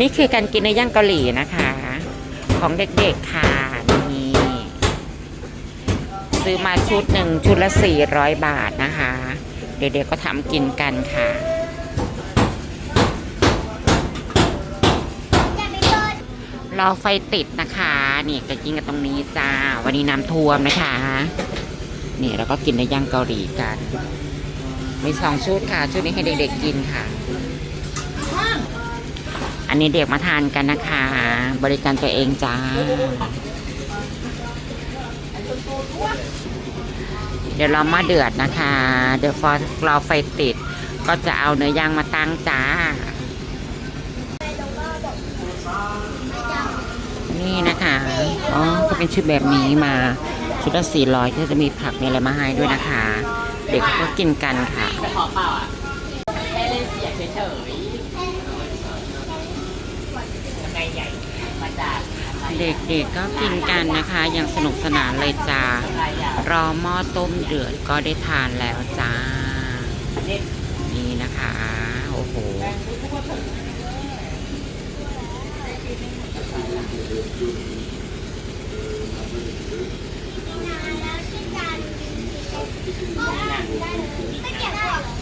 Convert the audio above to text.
นี่คือการกินในย่างเกาหลีนะคะ ของเด็กๆค่ะนี่ซื้อมาชุดหนึ่งชุดละ 400 บาทนะคะ เด็กๆก็ทำกินกันค่ะรอไฟติดนะคะ นี่ก็กินกันตรงนี้จ้า วันนี้น้ำท่วมนะคะ นี่เราก็กินในย่างเกาหลีกัน มีสองชุดค่ะ ชุดนี้ให้เด็กๆกินค่ะ อันนี้เด็กมาทานกันนะคะ บริการตัวเองจ้า เดี๋ยวเรามาเดือดนะคะ เดี๋ยวฟอรอไฟติด ก็จะเอาเนื้อย่างมาตั้งจ้า นี่นะคะ อ๋อก็เป็นชุดแบบนี้มา ชุดละสี่ร้อยก็จะมีผักมีอะไรมาให้ด้วยนะคะ เด็กก็กินกันค่ะขอเปล่าอะแค่เล่นเสียงเฉยๆทำไมใหญ่มาจากอะไร เด็กๆก็กินกันนะคะ อย่างสนุกสนานเลยจ้ารอหม้อต้มเดือดก็ได้ทานแล้วจ้า นี่นะคะ โอ้โหไ